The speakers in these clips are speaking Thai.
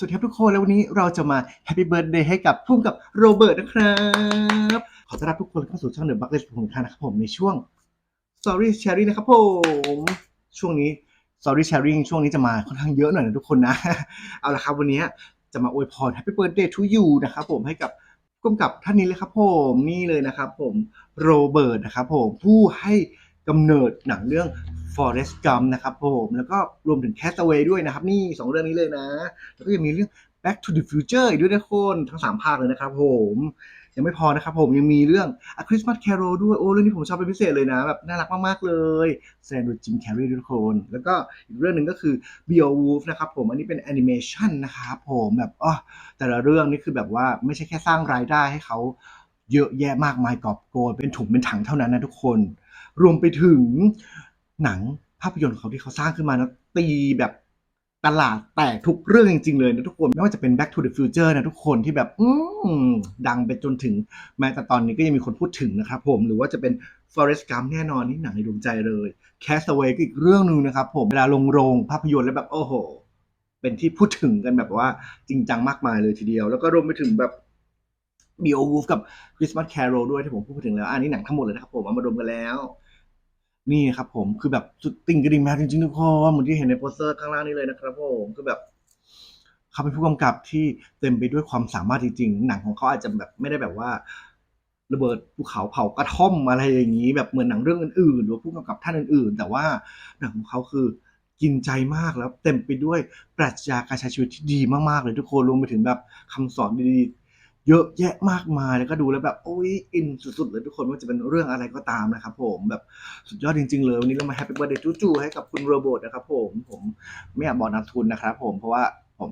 สวัสดีครับทุกคน แล้ววันนี้เราจะมาแฮปปี้เบิร์ดเดย์ให้กับพุ่มกับโรเบิร์ตนะครับ ขอต้อนรับทุกคนเข้าสู่ช่องเดอะบัคเลสของทานนะครับผมในช่วง Story Sharing นะครับผม ช่วงนี้ Story Sharing ช่วงนี้จะมาค่อนข้างเยอะหน่อยนะทุกคนนะ เอาละครับวันนี้จะมาอวยพร Happy Birthday to you นะครับผมให้กับผู้กำกับท่านนี้เลยครับผมนี่เลยนะครับผมโรเบิร์ตนะครับผมผู้ให้กำเนิดหนังเรื่อง Forest Gump นะครับผมแล้วก็รวมถึง Castaway ด้วยนะครับ นี่สองเรื่องนี้เลยนะ แล้วก็ยังมีเรื่อง Back to the Future อีกด้วยนะคนทั้งสามภาคเลยนะครับผมยังไม่พอนะครับผมยังมีเรื่อง A Christmas Carol ด้วยโอ้เรื่องนี้ผมชอบเป็นพิเศษเลยนะแบบน่ารักมาก ๆ เลยแสดงโดยจิมแคร์รีด้วยทุกคนแล้วก็อีกเรื่องหนึ่งก็คือ Beowulf นะครับผมอันนี้เป็นแอนิเมชันนะครับผมแบบอ๋อแต่ละเรื่องนี่คือแบบว่าไม่ใช่แค่สร้างรายได้ให้เขาเยอะแยะมากมายกอบโกยเป็นถุงเป็นถังเท่านั้นนะทุกคน รวมไปถึง หนังภาพยนตร์ของเขาที่เขาสร้างขึ้นมานะตีแบบตลาดแตกทุกเรื่องจริง ๆ เลยนะทุกคนไม่ว่าจะเป็น Back to the Future นะทุกคนที่แบบ อืมดังไปจนถึง แม้แต่ตอนนี้ก็ยังมีคนพูดถึงนะครับผมหรือว่าจะเป็น Forest Gump แน่นอนนี่หนังในดวงใจเลย Castaway ก็อีกเรื่องหนึ่งนะครับผมเวลาลงโรงภาพยนตร์แล้วแบบโอ้โห เป็นที่พูดถึงกันแบบว่าจริงจังมากมายเลยทีเดียว แล้วก็รวมไปถึงแบบ Beowulf กับ Christmas Carol ด้วยที่ผมพูดถึงแล้วอันนี้หนังทั้งหมดเลยนะครับผมเอามารวมกันแล้ว นี่ครับผมคือแบบสุดติ่งกระดิ่งแมวจริงๆทุกคนเหมือนที่เห็นในโปสเตอร์ข้างล่างนี้เลยนะครับผมคือแบบเขาเป็นผู้กำกับที่เต็มไปด้วยความสามารถจริงๆ หนังของเขาอาจจะแบบไม่ได้แบบว่า ระเบิดภูเขาเผากระท่อมอะไรอย่างนี้ แบบเหมือนหนังเรื่องอื่นๆ หรือว่าผู้กำกับท่านอื่นๆ แต่ว่าหนังของเขาคือกินใจมากแล้วเต็มไปด้วยปรัชญาการใช้ชีวิตที่ดีมากๆเลยทุกคนรวมไปถึงแบบคำสอนดีๆ เยอะแยะมากมายแล้วก็ดูแล้วแบบโอ้ยอินสุดๆเลยทุกคนว่าจะเป็นเรื่องอะไรก็ตามนะครับผมแบบสุดยอดจริงๆเลยวันนี้เรามาแฮปปี้เบิร์เดย์จู่ๆให้กับคุณโรเบิร์ตนะครับผมผมไม่อยากบอกนามสกุลนะครับผมเพราะว่าผม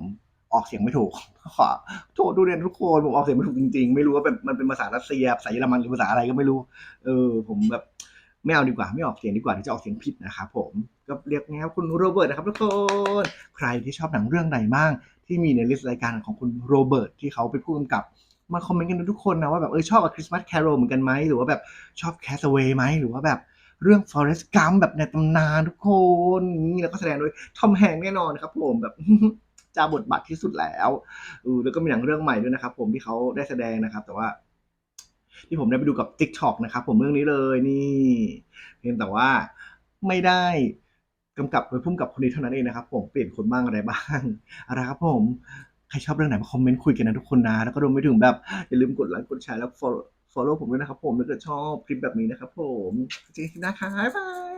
ออกเสียงไม่ถูกขอโทษดูเรียนทุกคนผมออกเสียงไม่ถูกจริงๆ ไม่รู้ว่าเป็นมันเป็นภาษารัสเซียภาษาเยอรมันหรือภาษาอะไรก็ไม่รู้เออผมแบบไม่เอาดีกว่าไม่ออกเสียงดีกว่าที่จะออกเสียงผิดนะครับผมก็เรียกง่ายๆว่าคุณโรเบิร์ตนะครับทุกคนใครที่ชอบหนังเรื่องไหนบ้าง ที่มีในลิสต์รายการของคุณโรเบิร์ตที่เขาเป็นผู้กำกับ มาคอมเมนต์กันทุกคนนะว่าแบบเออชอบกับคริสต์มาสแคโรเหมือนกันไหมหรือว่าแบบชอบแคสเวย์ไหมหรือว่าแบบเรื่อง Forest Gump แบบในตำนานทุกคนนี่แล้วก็แสดงโดยทอมแฮงแน่นอนครับผมแบบจ้าบทบาทที่สุดแล้วเออแล้วก็มีหนังเรื่องใหม่ด้วยนะครับ ผมที่เขาได้แสดงนะครับ แต่ว่า ที่ผมได้ไปดูกับ TikTok นะครับ ผมเรื่องนี้เลยนี่เพียงแต่ว่าไม่ได้ กำกับโดยพุ่มกับคนนี้เท่านั้นเองนะครับผมเปลี่ยนคนบ้างอะไรบ้างอะไรครับผมใครชอบเรื่องไหนมาคอมเมนต์คุยกันนะทุกคนนะ แล้วก็รวมไปถึงแบบ อย่าลืมกดไลค์กดแชร์แล้ว follow follow ผมด้วยนะครับผมถ้าเกิดชอบคลิปแบบนี้นะครับผมจริงๆนะคะบ๊ายบาย